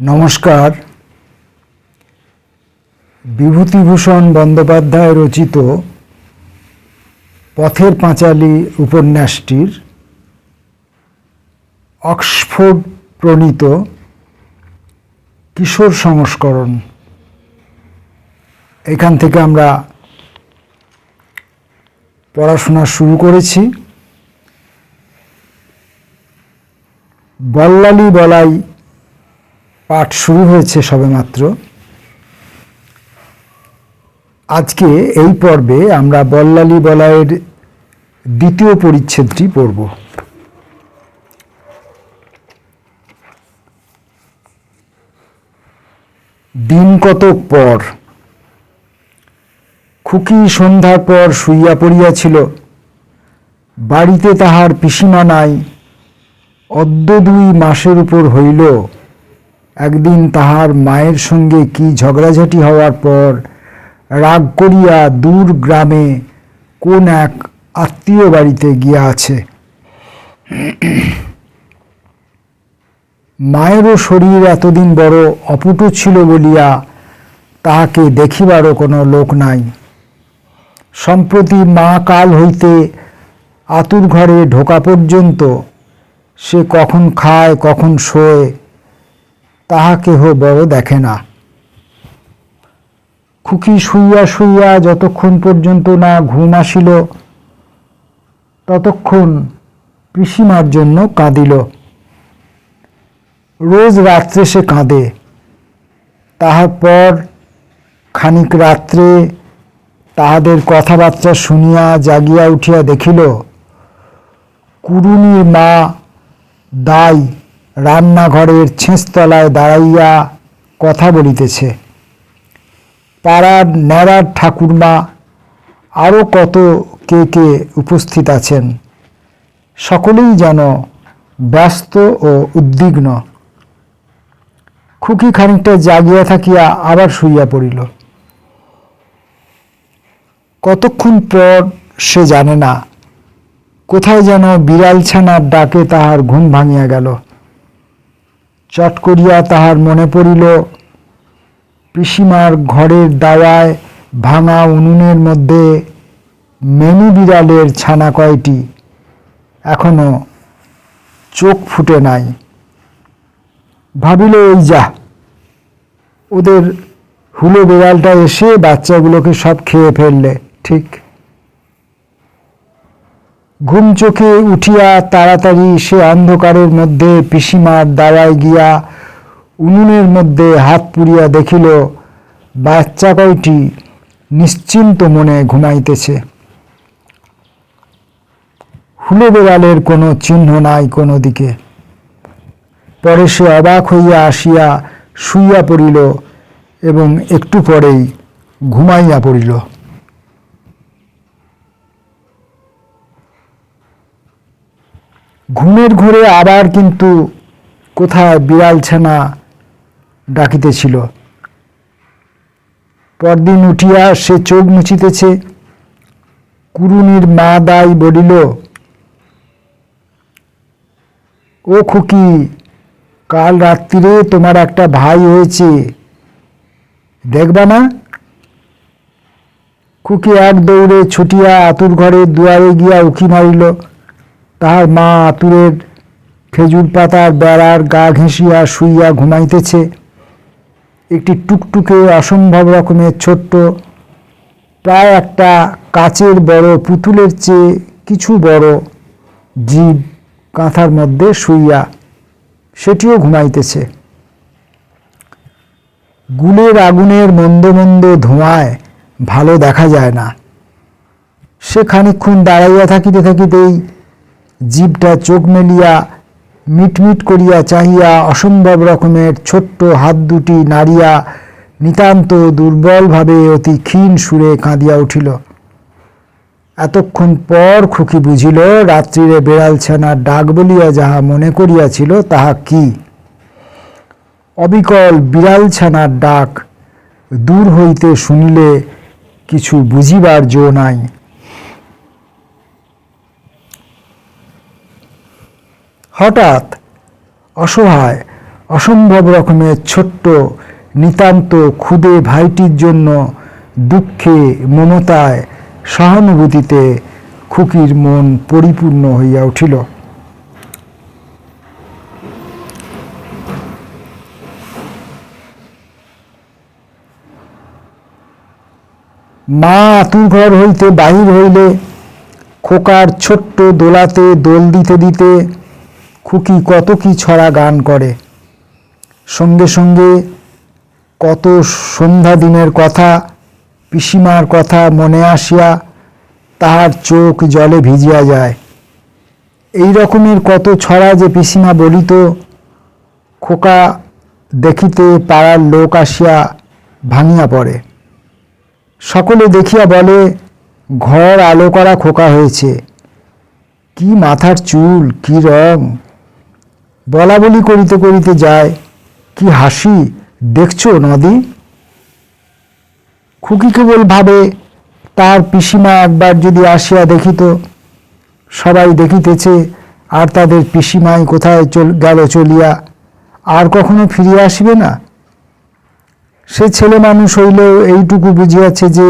নমস্কার। বিভূতিভূষণ বন্দ্যোপাধ্যায় রচিত পথের পাঁচালী উপন্যাসটির অক্সফোর্ড প্রণীত কিশোর সংস্করণ। এখান থেকে আমরা পড়াশোনা শুরু করেছি। বল্লালি বলাই পাঠ শুরু হয়েছে সবেমাত্র। আজকে এই পর্বে আমরা বল্লালী বলাইয়ের দ্বিতীয় পরিচ্ছেদটি পড়ব। দিন কতক পর, খুকি সন্ধ্যার পর শুইয়া পড়িয়াছিল, বাড়িতে তাহার পিসিমা নাই, অদ্য দুই মাসের উপর হইল একদিন তাহার মায়ের সঙ্গে কি ঝগড়াঝাটি হওয়ার পর রাগ করিয়া দূর গ্রামে কোন এক আত্মীয় বাড়িতে গিয়া আছে মায়েরও শরীর এতদিন বড় অপুটু ছিল বলিয়া তাহাকে দেখিবারও কোনো লোক নাই। সম্প্রতি মা কাল হইতে আতুর ঘরে ঢোকা পর্যন্ত সে কখন খায়, কখন শোয় তাহা কেহ বড় দেখে না। খুকি শুইয়া শুইয়া যতক্ষণ পর্যন্ত না ঘুম আসিল, ততক্ষণ পিসিমার জন্য কাঁদিল। রোজ রাত্রে সে কাঁদে তাহার পর খানিক রাত্রে তাহাদের কথাবার্তা শুনিয়া জাগিয়া উঠিয়া দেখিল, কুরুনির মা দাই রান্নাঘরের ছেঁচতলায় দাঁড়াইয়া কথা বলিতেছে। পাড়ার ন্যাড়ার ঠাকুরমা আরও কত কে কে উপস্থিত আছেন, সকলেই যেন ব্যস্ত ও উদ্বিগ্ন। খুকি খানিকটা জাগিয়া থাকিয়া আবার শুইয়া পড়িল। কতক্ষণ পর সে জানে না, কোথায় যেন বিড়াল ছানার ডাকে তাহার ঘুম ভাঙিয়া গেল। চট করিয়া তাহার মনে পড়িল, পিসিমার ঘরের দাওয়ায় ভাঙা উনুনের মধ্যে মেনি বিড়ালের ছানা কয়টি? এখনও চোখ ফুটে নাই। ভাবিল ওই যা, ওদের হুলো বিড়ালটা এসে বাচ্চাগুলোকে সব খেয়ে ফেললে, ঠিক? ঘুম চোখে উঠিয়া তাড়াতাড়ি সে অন্ধকারের মধ্যে পিসিমার দাওয়ায় গিয়া উনুনের মধ্যে হাত পুড়িয়া দেখিল, বাচ্চা কয়টি? নিশ্চিন্ত মনে ঘুমাইতেছে। হুলো বেড়ালের কোনো চিহ্ন নাই কোনো দিকে। পরে সে অবাক হইয়া আসিয়া শুইয়া পড়িল এবং একটু পরেই ঘুমাইয়া পড়িল। ঘুমের ঘোরে আবার কিন্তু কোথায় বিড়াল ছানা ডাকিতেছিল। পরদিন উঠিয়া সে চোখ মুছিতেছে। কুরুনির মা দাই বলিল, ও খুকি, কাল রাত্রিরে তোমার একটা ভাই হয়েছে। দেখবা না খুকি এক দৌড়ে ছুটিয়া আতুর ঘরের দুয়ারে গিয়া উকি মারিল। তাহার মা আতুরের খেজুর পাতার বেড়ার গা ঘেঁষিয়া শুইয়া ঘুমাইতেছে। একটি টুকটুকে অসম্ভব রকমের ছোট্ট, প্রায় একটা কাচের বড় পুতুলের চেয়ে কিছু বড় জীব কাঁথার মধ্যে শুইয়া সেটিও ঘুমাইতেছে। গুলের আগুনের মন্দ মন্দ ধোঁয়ায় ভালো দেখা যায় না। সে খানিক্ষণ দাঁড়াইয়া থাকিতে থাকিতেই জীবটা চোখ মেলিয়া, মিটমিট করিয়া চাহিয়া, অসম্ভব রকমের ছোট্ট হাত দুটি নাড়িয়া, নিতান্ত দুর্বলভাবে অতি ক্ষীণ সুরে কাঁদিয়া উঠিল। এতক্ষণ পর খুকি বুঝিল, রাত্রিরে বেড়াল ছানার ডাক বলিয়া যাহা মনে করিয়াছিল, তাহা কি? অবিকল বিড়াল ছানার ডাক দূর হইতে শুনিলে কিছু বুঝিবার জো নাই। হঠাৎ অসহায়, অসম্ভব রকমের ছোট্ট, নিতান্ত ক্ষুদে ভাইটির জন্য দুঃখে, মমতায়, সহানুভূতিতে খুকির মন পরিপূর্ণ হইয়া উঠিল। মা আতুর ঘর হইতে বাহির হইলে, খোকার ছোট্ট দোলাতে দোল দিতে দিতে খুকি কত কি ছড়া গান করে। সঙ্গে সঙ্গে কত সন্ধ্যা দিনের কথা, পিসিমার কথা মনে আসিয়া তাহার চোখ জলে ভিজিয়া যায়। এই রকমের কত ছড়া যে পিসিমা বলিত, খোকা দেখিতে পাড়ার লোক আসিয়া ভাঙিয়া পড়ে। সকলে দেখিয়া বলে, ঘর আলো করা খোকা হয়েছে। কি মাথার চুল, কি রং বলা বলি করিতে করিতে যায়। কি হাসি, দেখছ নদী? খুকি কেবল ভাবে, তার পিসিমা একবার যদি আসিয়া দেখিত, সবাই দেখিতেছে, আর তাদের পিসিমাই কোথায় চল, গেল চলিয়া, আর কখনো ফিরিয়া আসিবে না? সে ছেলে মানুষ হইলেও এইটুকু বুঝিয়াছে যে,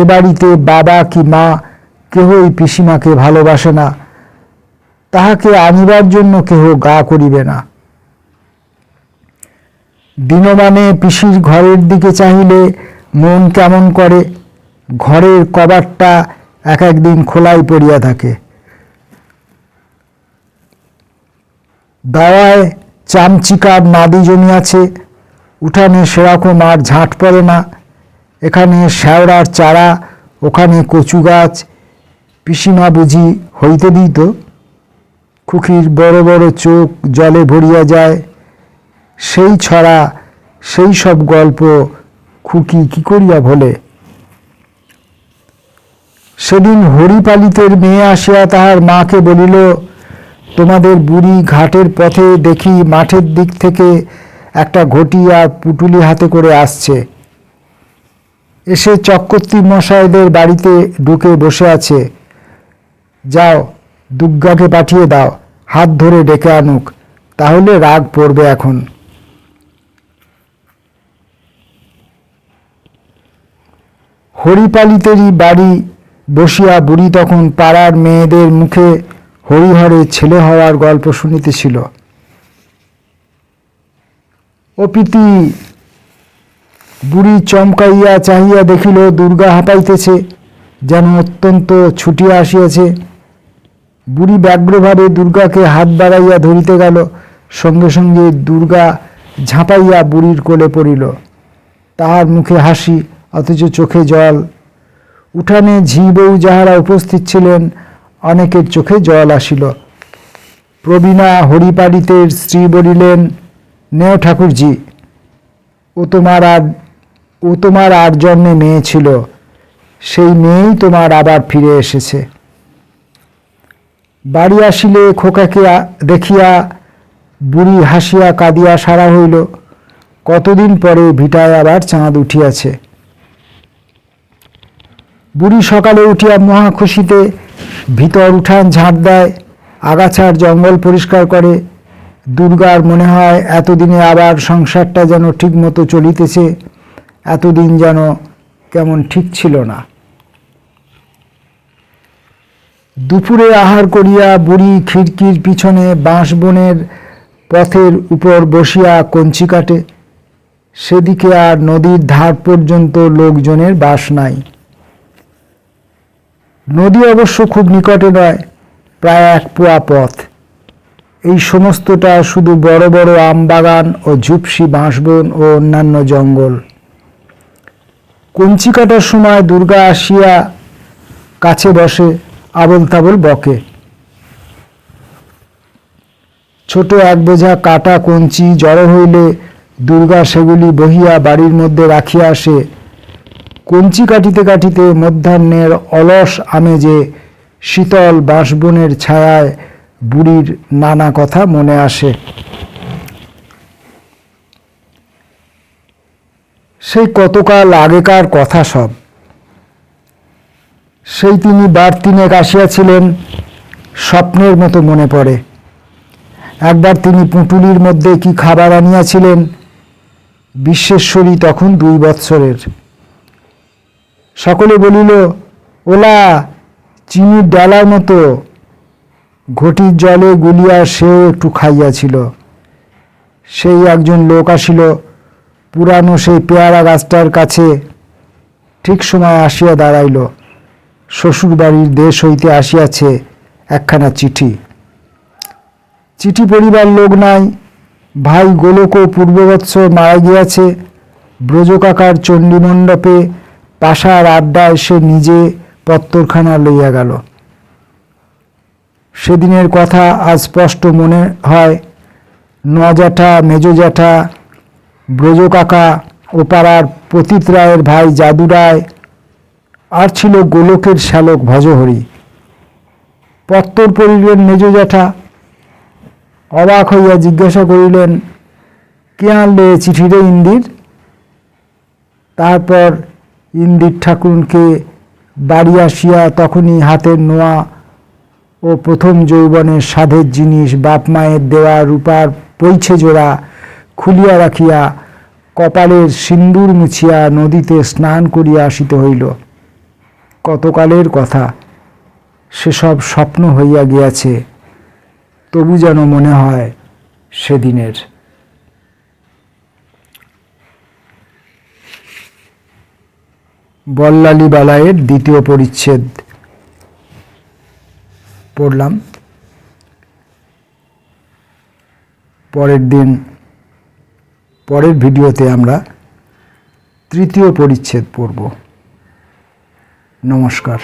এ বাড়িতে বাবা কি মা কেহই পিসিমাকে ভালোবাসে না। তাহাকে আনিবার জন্য কেহ গা করিবে না। দিনমানে পিসির ঘরের দিকে চাহিলে মন কেমন করে, ঘরের কবাটটা এক একদিন খোলাই পড়িয়া থাকে। দাওয়ায় চামচিকার নাদি জমিয়াছে, উঠানে সেরকম আর ঝাঁট পড়ে না। এখানে শ্যাওড়ার চারা, ওখানে কচু গাছ পিসিমা বুঝি হইতে দিত? খুকির বড় বড় চোখ জলে ভরিয়া যায়। সেই ছড়া, সেই সব গল্প খুকি কি করিয়া ভোলে? সেদিন হরিপালিতের মেয়ে আসিয়া তাহার মাকে বলিল, তোমাদের বুড়ি ঘাটের পথে দেখি মাঠের দিক থেকে একটা ঘটি আর পুটুলি হাতে করে আসছে। এসে চক্রবর্তী মশাইদের বাড়িতে ঢুকে বসে আছে। যাও দুর্গাকে পাঠিয়ে দাও। হাত ধরে ডেকে আনুক, তাহলে রাগ পড়বে এখন। হরিপালিতেরই বাড়ি বসিয়া বুড়ি তখন পাড়ার মেয়েদের মুখে হরিহরে ছেলে হওয়ার গল্প শুনিতেছিল। অপিতি বুড়ি চমকাইয়া চাহিয়া দেখিল, দুর্গা হাঁপাইতেছে, যেন অত্যন্ত ছুটিয়া আসিয়াছে। বুড়ি ব্যগ্রভাবে দুর্গাকে হাত বাড়াইয়া ধরিতে গেল, সঙ্গে সঙ্গে দুর্গা ঝাঁপাইয়া বুড়ির কোলে পড়িল। তাহার মুখে হাসি, অথচ চোখে জল। উঠানে ঝি বউ যাহারা উপস্থিত ছিলেন, অনেকের চোখে জল আসিল। প্রবীণা হরিপাড়িতের স্ত্রী বলিলেন, নেও ঠাকুরজি, ও তোমার আর, ও তোমার আর জন্মে মেয়ে ছিল। সেই মেয়েই তোমার আবার ফিরে এসেছে। বাড়ি আসিলে খোকাকে দেখিয়া বুড়ি হাসিয়া কাঁদিয়া সারা হইল, কতদিন পরে ভিটায় আবার চাঁদ উঠিয়াছে? বুড়ি সকালে উঠিয়া মহা খুশিতে ভিতর উঠান ঝাঁপ দেয়, আগাছার জঙ্গল পরিষ্কার করে, দুর্গার মনে হয় এতদিনে আবার সংসারটা যেন ঠিক মতো চলিতেছে, এতদিন যেন কেমন ঠিক ছিল না। দুপুরে আহার করিয়া বুড়ি খিড়কির পিছনে বাঁশ বনের পথের উপর বসিয়া কঞ্চি কাটে। সেদিকে আর নদীর ধার পর্যন্ত লোকজনের বাস নাই। নদী অবশ্য খুব নিকটে নয়, প্রায় এক পোয়া পথ। এই সমস্তটা শুধু বড় বড় আম বাগান ও ঝুপসি বাঁশবন ও অন্যান্য জঙ্গল। কঞ্চি কাটার সময় দুর্গা আসিয়া কাছে বসে। আবল তাবল বকে। ছোট এক বোঝা কাটা কঞ্চি জড়ো হইলে দুর্গা সেগুলি বহিয়া বাড়ির মধ্যে রাখিয়া আসে। কঞ্চি কাটিতে কাটিতে মধ্যাহ্নের অলস আমেজে শীতল বাঁশবনের ছায়ায় বুড়ির নানা কথা মনে আসে। সেই কতকাল আগেকার কথা সব। সেই তিনি বার তিনেক আসিয়াছিলেন, স্বপ্নের মতো মনে পড়ে। একবার তিনি পুঁটুলির মধ্যে কি খাবার আনিয়াছিলেন, বিশ্বেশ্বরী তখন দুই বৎসরের। সকলে বলিল, ওলা, চিনির ডালার মতো। ঘটির জলে গুলিয়া সেও একটু খাইয়াছিল। সেই একজন লোক আসিল, পুরানো সেই পেয়ারা গাছটার কাছে ঠিক সময় আসিয়া দাঁড়াইল। শ্বশুরবাড়ির দেশ হইতে আসিয়াছে একখানা চিঠি। চিঠি পড়িবার লোক নাই। ভাই গোলক পূর্ববৎসর মারা গিয়াছে। ব্রজকাকার চণ্ডীমণ্ডপে পাশার আড্ডায় সে নিজে পত্তরখানা লইয়া গেল। সেদিনের কথা আজ স্পষ্ট মনে হয় ন জ্যাঠা মেজ জ্যাঠা ব্রজকাকা ও পাড়ার পতিত রায়ের ভাই জাদু রায় আর ছিল গোলকের শ্যালক ভজহরি। পত্তর পড়িলেন মেজ জ্যাঠা। অবাক হইয়া জিজ্ঞাসা করিলেন, কে আনলে চিঠিরে ইন্দির? তারপর ইন্দির ঠাকুরকে বাড়ি আসিয়া তখনই হাতের নোয়া ও প্রথম যৌবনের সাধের জিনিস বাপ মায়ের দেওয়া রূপার পৈছে জোড়া খুলিয়া রাখিয়া কপালের সিন্দুর মুছিয়া নদীতে স্নান করিয়া আসিতে হইল। কতকালের কথা? সেসব স্বপ্ন হইয়া গিয়াছে, তবু যেন মনে হয় সেদিনের। বল্লালী বালায়ের দ্বিতীয় পরিচ্ছেদ। পড়লাম। পরের দিন, পরের ভিডিওতে আমরা তৃতীয় পরিচ্ছেদ পড়ব। নমস্কার